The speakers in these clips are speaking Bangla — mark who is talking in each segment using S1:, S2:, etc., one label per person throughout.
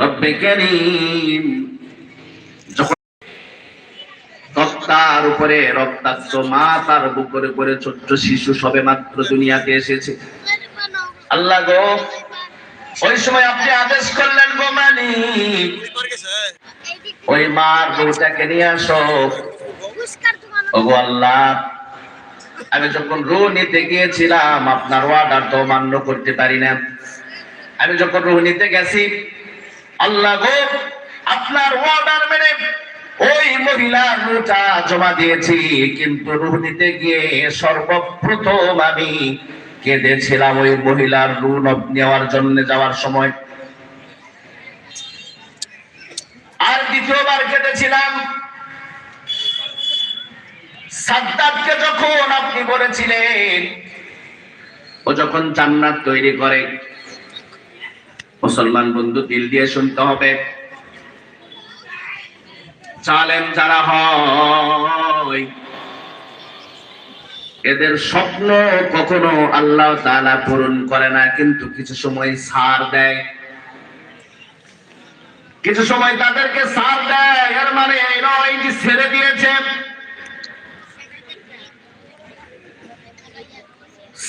S1: রব্বে করিম। যখন উপরে রক্তাক্ত মা তার ছোট্ট শিশু সবে মাত্র দুনিয়াতে এসেছে। আল্লাহ গো, ওই সময় আপনি আদেশ করলেন গো ওই মার বউটাকে নিয়ে আসো। ওগো আল্লাহ, আমি যখন রু নিতে গিয়েছিলাম, আপনার অর্ডার তো মান্য করতে পারি না। আমি যখন রু নিতে গেছি আল্লাহ গো আপনার অর্ডার মেনে ওই মহিলার রুটা জমা দিয়েছি, কিন্তু রুহ নিতে গিয়ে সর্বপ্রথম আমি কেঁদেছিলাম ওই মহিলার রু নেওয়ার জন্য যাওয়ার সময়। আর দ্বিতীয়বার কেঁদেছিলাম। সাদ্দাতকে যখন আপনি বলেছিলেন, ও যখন জান্নাত তৈরি করে মুসলমান বন্ধু, দিল দিয়ে শুনতে হবে। চালেন যারা হয়, এদের স্বপ্ন কখনো আল্লাহ তাআলা পূরণ করে না, কিন্তু কিছু সময় সার দেয়। কিছু সময় তাদেরকে সার দেয়, এর মানে এই নয় যে ছেড়ে দিয়েছে।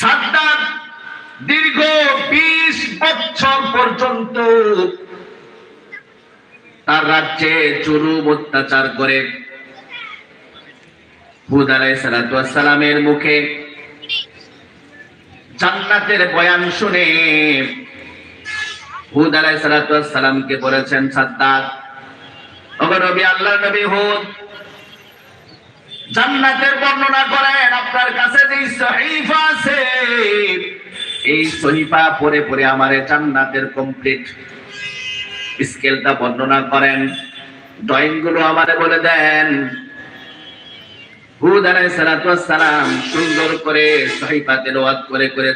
S1: সাদ্দাত দীর্ঘ বিশ বছর পর্যন্ত তার রাজ্যে চুরুম অত্যাচার করে। আলাইসালামের মুখে জান্নাতের বয়ান শুনে হুদ আলাইসালামকে বলেছেন সাদ্দাত ওগো নবী আল্লাহ নবী হুদ, জান্নাতের বর্ণনা করেন, আপনার কাছে যে সহিফা আছে এই সহিফা পড়ে পড়ে আমারে জান্নাতের কমপ্লিট স্কেলটা বর্ণনা করেন। ড্রয়িংগুলো আমারে বলে দেন।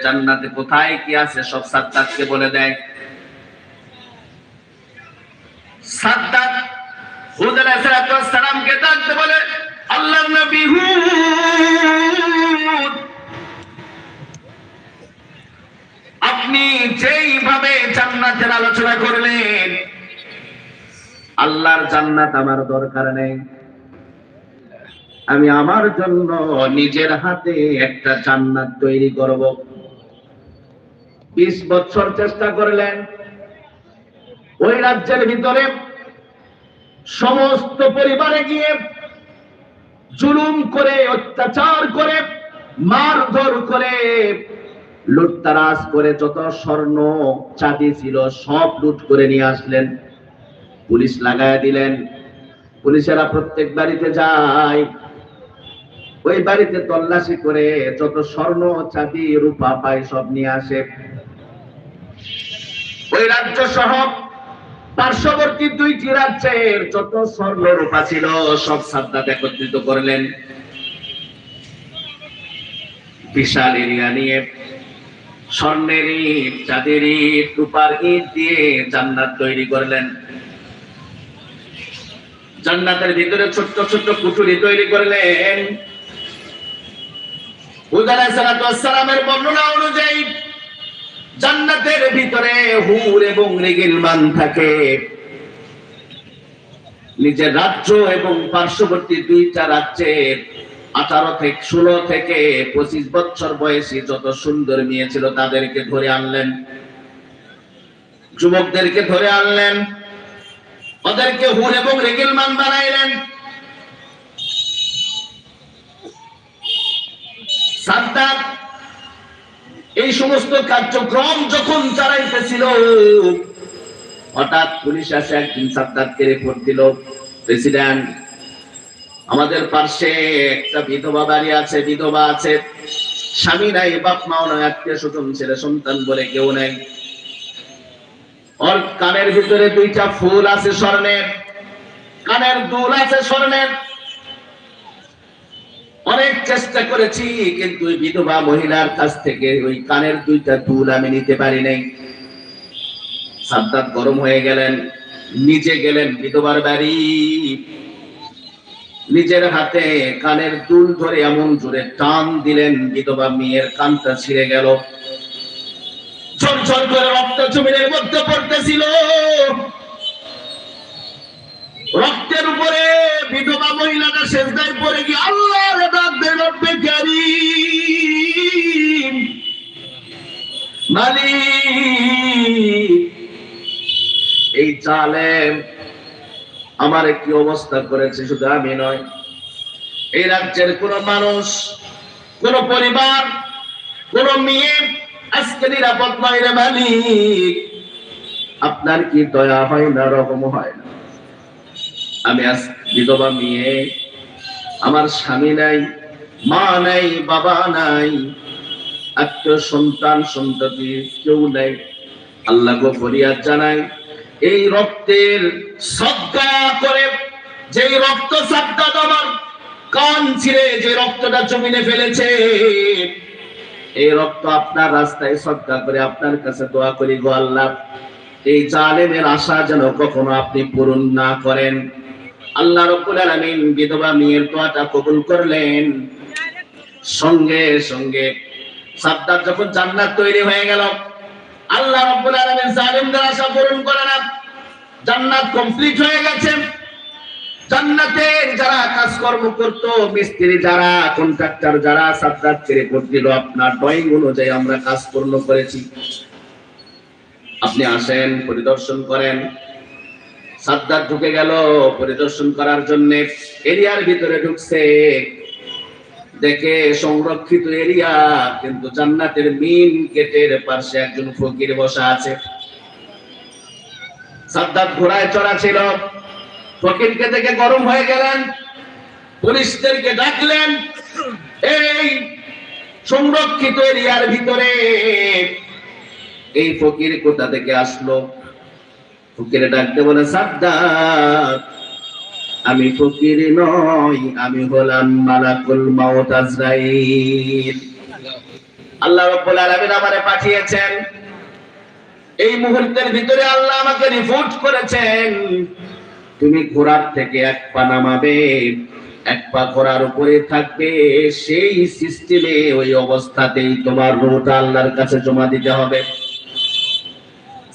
S1: জান্নাতে কোথায় কি আছে সব বলে দেয়। বলে আল্লাহ আপনি যেইভাবে জান্নাতের আলোচনা করলেন, আল্লাহর জান্নাত আমার দরকার নেই। আমি আমার জন্য নিজের হাতে একটা জান্নাত তৈরি করব। বিশ বছর চেষ্টা করলেন। ওই রাজ্যের ভিতরে সমস্ত পরিবারে গিয়ে জুলুম করে, অত্যাচার করে, মারধর করে লুটতারাজ করে যত স্বর্ণ চাঁদি ছিল সব লুট করে নিয়ে আসলেন। পুলিশ লাগায় দিলেন। পুলিশেরা প্রত্যেক বাড়িতে যায়। ওই বাড়িতে তল্লাশি করে যত স্বর্ণ, চাঁদি, রূপা পায় সব নিয়ে আসে। ওই রাজ্য সহ পার্শ্ববর্তী দুইটি রাজ্যের যত স্বর্ণ, রূপা ছিল সব সাদ্দাত একত্রিত করলেন। বিশাল এরিয়া নিয়ে স্বর্ণের ইট চাঁদের ইট রূপার ইট দিয়ে জান্নাত তৈরি করলেন। জান্নাতের ভিতরে ছোট্ট ছোট্ট কুঠুরি তৈরি করলেন। জান্নাতের ভিতরে হুর এবং থাকে। নিজের রাজ্য এবং পার্শ্ববর্তী দুইটা রাজ্যের আঠারো থেকে ষোলো থেকে পঁচিশ বছর বয়সী যত সুন্দর মেয়ে ছিল তাদেরকে ধরে আনলেন। যুবকদেরকে ধরে আনলেন। ওদেরকে হুর এবং রেগিলমান বানাইলেন। এই সমস্ত কার্যক্রম যখন চালাইতেছিল, হঠাৎ পুলিশ আসে একদিন সাদ্দাতকে রিপোর্ট দিল প্রেসিডেন্ট আমাদের পাশে একটা বিধবা বাড়ি আছে, বিধবা আছে। স্বামী নাই, বাপ মাও নয় আত্মীয় স্বজন, ছেলে সন্তান বলে কেউ নেই। ওর কানের ভিতরে দুইটা ফুল আছে স্বর্ণের। কানের দুল আছে স্বর্ণের। অনেক চেষ্টা করেছি, কিন্তু বিধবা মহিলার কাছ থেকে ওই কানের দুইটা দুল আমি নিতে পারি নাই। সাদ্দাত গরম হয়ে গেলেন, নিজে গেলেন বিধবার বাড়ি। নিজের হাতে কানের দুল ধরে এমন জোরে টান দিলেন বিধবা মেয়ের কানটা ছিঁড়ে গেল। ঝরঝর করে রক্ত জমিনের মধ্যে পড়তেছিল। রক্তের উপরে বিধবা মহিলাটা শেষদায় পড়ে গিয়ে কারীম। মালিক, এই জালেম আমার কি অবস্থা করেছে? শুধু আমি নয়, এই রাজ্যের কোন মানুষ, কোন পরিবার, কোন মেয়ে আজকে নিরাপদ নয় রে মালিক। আপনার কি দয়া হয় না, রকম হয় না? আমি আজ বিধবা মেয়ে, আমার স্বামী নাই, মা নাই, বাবা নাই, আত্মীয় সন্তান, সন্ততি কেউ নাই। আল্লাহ গো ফরিয়াদ জানাই এই রক্তের শ্রদ্ধা করে যে রক্ত শ্রদ্ধা আমার কান ছিঁড়ে, যে রক্তটা জমিনে ফেলেছে, এই রক্ত আপনার রাস্তায় শ্রদ্ধা করে আপনার কাছে দোয়া করি গো আল্লাহ। এই জালেমের আশা যেন কখনো আপনি পূরণ না করেন। আল্লাহ রব্বুল আলামিন বিধবা মেয়ের দোয়াটা কবুল করলেন। সঙ্গে সঙ্গে সাদ্দার যখন জান্নাত তৈরি হয়ে গেল, আল্লাহ রব্বুল আলামিন জালিমদের আশা পূরণ করে না জান্নাত কমপ্লিট হয়ে গেছে। জান্নাতের যারা কাজকর্ম করত, মিস্ত্রি যারা কন্ট্রাক্টর যারা ভোট দিল, আপনার ড্রয়িং অনুযায়ী আমরা কাজ পূর্ণ করেছি। আপনি আসেন, পরিদর্শন করেন। সাদ্দার ঢুকে গেল, পরিদর্শন করার জন্য এরিয়ার ভিতরে ঢুকছে। দেখে সংরক্ষিত এরিয়া, কিন্তু জান্নাতের মিন গেটের পাশে একজন ফকির বসা আছে। সাদ্দাত ঘোড়ায় চড়া ছিল। ফকিরকে দেখে গরম হয়ে গেলেন। পুলিশদেরকে ডাকলেন, এই সংরক্ষিত এরিয়ার ভিতরে। এই ফকির কোথা থেকে আসলো? ফকিরে ডাকতে বলে, সাদ্দাত, আমি ফকির নই, আমি হলাম মালাকুল মাউত আজরাইল। আল্লাহ রাব্বুল আলামিন আমারে পাঠিয়েছেন। এই মুহূর্তের ভিতরে আল্লাহ আমাকে রিপোর্ট করেছেন। তুমি ঘোড়ার থেকে এক পা নামাবে, এক পা ঘোড়ার উপরে থাকবে, সেই সিস্টেমে ওই অবস্থাতেই তোমার রুহটা আল্লাহর কাছে জমা দিতে হবে।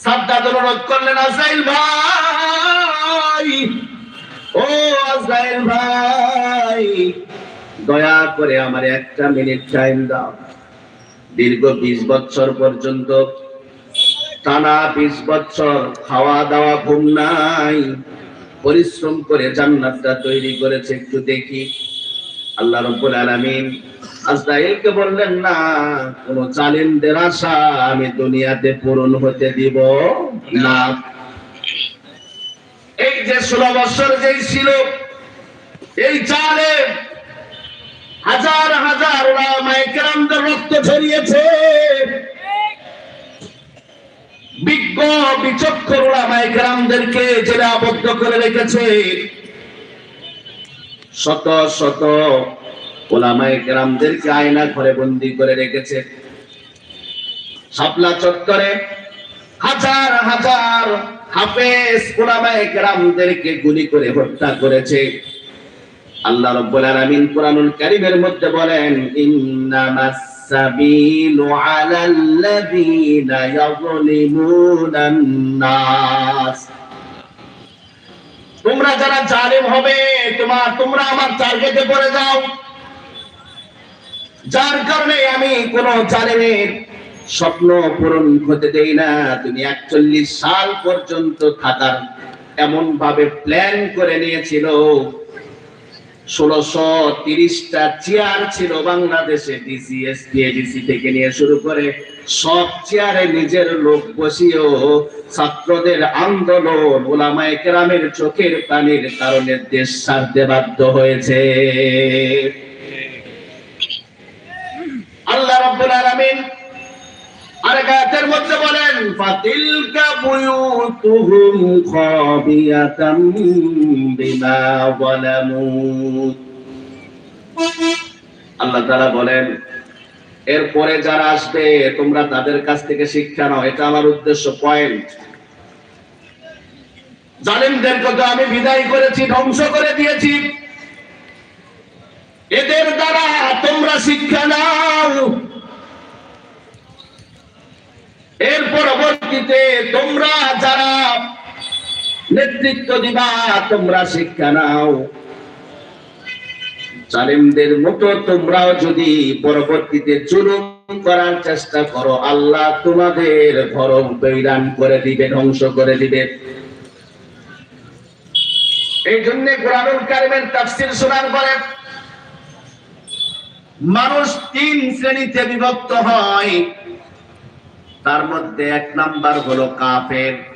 S1: সাদ্দাত অনুরোধ করলেন আসাইল ভাই। ও আজরাইল ভাই, দয়া করে আমার একটা মিনিট টাইম দাও। দীর্ঘ বিশ বছর পর্যন্ত টানা বিশ বছর খাওয়া দাওয়া ঘুম নাই। পরিশ্রম করে জান্নাতটা তৈরি করেছে, একটু দেখি। আল্লাহ রব্বুল আলামিন আজরাইলকে বললেন, না, কোন জালিমদের আশা আমি দুনিয়াতে পূরণ হতে দিব না। এই যে ষোলো বছর যেই ছিল, এই চালে হাজার হাজার রক্ত ছড়িয়েছে বিজ্ঞ, বিচক্ষণ ওলামায়ে কেরামদেরকে জেলে আবদ্ধ করে রেখেছে। শত শত ওলামায়ে কেরামদেরকে আয়না ঘরে বন্দি করে রেখেছে। চত্বরে হাজার হাজার হাফেজ ওলামায়ে কেরামদেরকে গুলি করে হত্যা করেছে। আল্লাহ রাব্বুল আলামিন কোরআনুল কারীমের মধ্যে বলেন, ইন্নামাস সাবিলু আলাল্লাযীনা ইয়াযলিমুনান নাস তোমরা যারা জালেম হবে, তোমার তোমরা আমার টার্গেটে পড়ে যাও। যার কারণে আমি কোন জালেমের স্বপ্ন পূরণ হতে দেই না। তুমি একচল্লিশ সাল পর্যন্ত থাকার এমন ভাবে প্ল্যান করে নিয়েছিল। চেয়ার ছিল বাংলাদেশে থেকে নিয়ে শুরু করে সব চেয়ারে নিজের লোক ছাত্রদের আন্দোলন ওলামায়ে কেরামের চোখের পানির কারণে দেশ ছাড়তে বাধ্য হয়েছে। আল্লাহ রাব্বুল আলামিন মধ্যে বলেন, ফাতিলকা আল্লাহ বলেন, এরপরে যারা আসবে, তোমরা তাদের কাছ থেকে শিক্ষা নাও। এটা আমার উদ্দেশ্য পয়েন্ট জালিমদেরকে তো আমি বিদায় করেছি, ধ্বংস করে দিয়েছি। এদের দ্বারা তোমরা শিক্ষা নাও। এর পরবর্তীতে তোমরা যারা নেতৃত্ব দিবা, তোমরা শিক্ষা নাও। জালিমদের মতো তোমরাও যদি পরবর্তীতে জুলুম করার চেষ্টা করো, আল্লাহ তোমাদের ভরম বৈরান করে দিবে, ধ্বংস করে দিবে। এই জন্য কোরআনুল কারিমের তাফসীর শোনার পরে মানুষ তিন শ্রেণীতে বিভক্ত হয়। তার মধ্যে এক নাম্বার হলো কাফের।